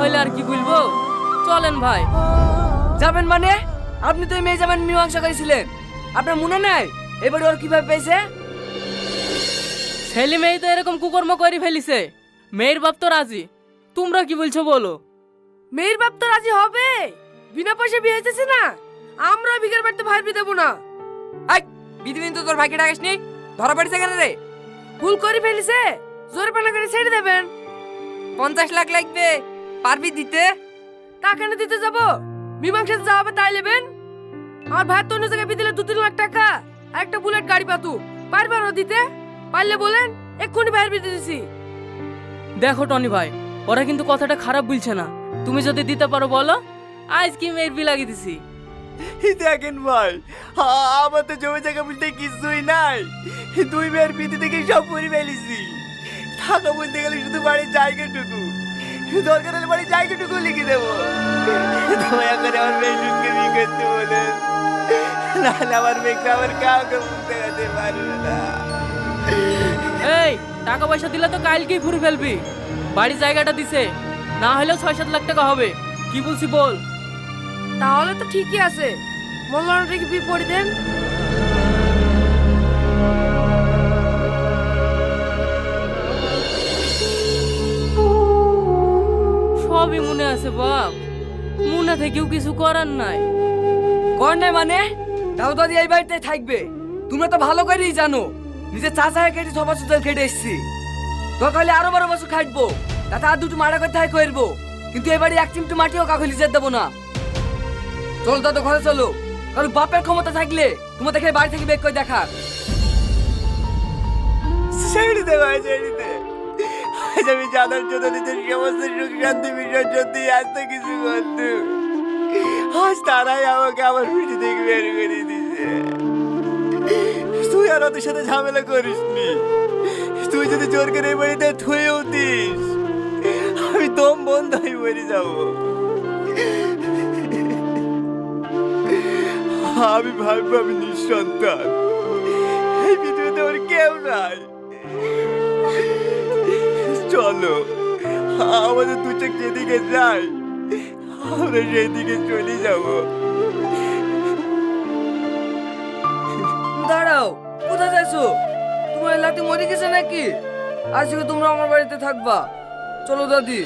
হলে আর কি বলব? চলেন ভাই। যাবেন মানে? আপনি তো এই মেয়ে যাবেন মীমাংসা করেছিলেন। আপনার মনে নেই? এবারে ওর কীভাবে পেয়েছে? ছেলে মেয়ে তো এরকম কুকর্ম করে ফেলিছে। মেয়ের বাপ তো রাজি। তোমরা কি বলছো বলো? মেয়ের বাপ তো রাজি হবে। বিনা পয়সা বিয়ে হয়েছে না। আমরা বিঘের বাড়িতে ভাই বিয়ে দেবো না। আই বিধিবিন তো তোর ভাইকে ডাকিস নি ধরা পড়েছে কেন রে? ভুল করে ফেলিছে। জোরে পানা করে ছেড়ে দেবেন। পঞ্চাশ লাখ লাগবে। পারবি দিতে? তা কেন দিতে যাব? মীমাংসাতে যা হবে তাই নেবেন? আমার ভাই তো অন্য জায়গায় দিলে দু তিন লাখ টাকা আর একটা বুলেট গাড়ি পাতু। পারবে না দিতে? পারলে বলেন এক্ষুনি ভাইয়ের বিয়ে দিতেছি দেখো টনি ভাই ওরা কিন্তু কথাটা খারাপ বলছে না। তুমি যদি দিতে পারো বলো আইসক্রিম এর মেয়ের বি লাগিয়ে দিছি। দেখেন ভাই আমার তো জমি জায়গা বলতে কিছুই নাই। দুই মেয়ের বিধি থেকে সব করে ফেলেছি। টাকা বলতে গেলে শুধু বাড়ির জায়গাটুকু। দরকার হলে বাড়ির জায়গাটুকু লিখে দেবো। দয়া করে আমার মেয়েটুকে বিয়ে করতে বলে নাহলে আমার মেয়েকে আমার কাউকে বলতে যেতে পারবে না। এই টাকা পয়সা দিলে তো কালকেই ফুরে ফেলবি। বাড়ি জায়গাটা দিছে না হলেও ছয় সাত লাখ টাকা হবে। কি বলছি বল? তাহলে তো ঠিকই আছে। মল্লানটাকে পড়ি দেন। সবই মনে আছে বাপ। মনে থেকেও কিছু করার নাই। কর নাই মানে? তাও দাদি এই বাড়িতে থাকবে। তোমরা তো ভালো করেই জানো। নিজের চাচা কেটে ছ বছর ধরে কেটে এসছি। দরকার আরও বারো বছর খাটবো। তাতে আর দুটো মারা করতে হয় করব। কিন্তু এবারে এক চিমটু মাটিও কাকু লিজে দেবো না। চলো দাদা ঘরে চলো। কারণ বাপের ক্ষমতা থাকলে তোমার দেখে বাড়ি থেকে বের করে দেখা ছেড়ে দে ভাই ছেড়ে আজ আমি জানার জন্য নিজের সমস্ত সুখ, শান্তি বিসর্জন দিয়ে কিছু করতো। আজ তারাই আমাকে আমার পিঠে থেকে বের করে তুই আর ওদের সাথে ঝামেলা করিস নি। তুই যদি জোর করে এই বাড়িতে উঠিস, আমি দম বন্ধ হয়ে মরে যাব। আমি ভাববো আমি নিঃসন্তান। চলো আমাদের দু চোখ যেদিকে যাই আমরা সেই দিকে চলে যাব। দাঁড়াও কোথায় যাচ্ছো তোমার লাতি মরে গেছে নাকি? আজকে তোমরা আমার বাড়িতে থাকবা। চলো দাদি।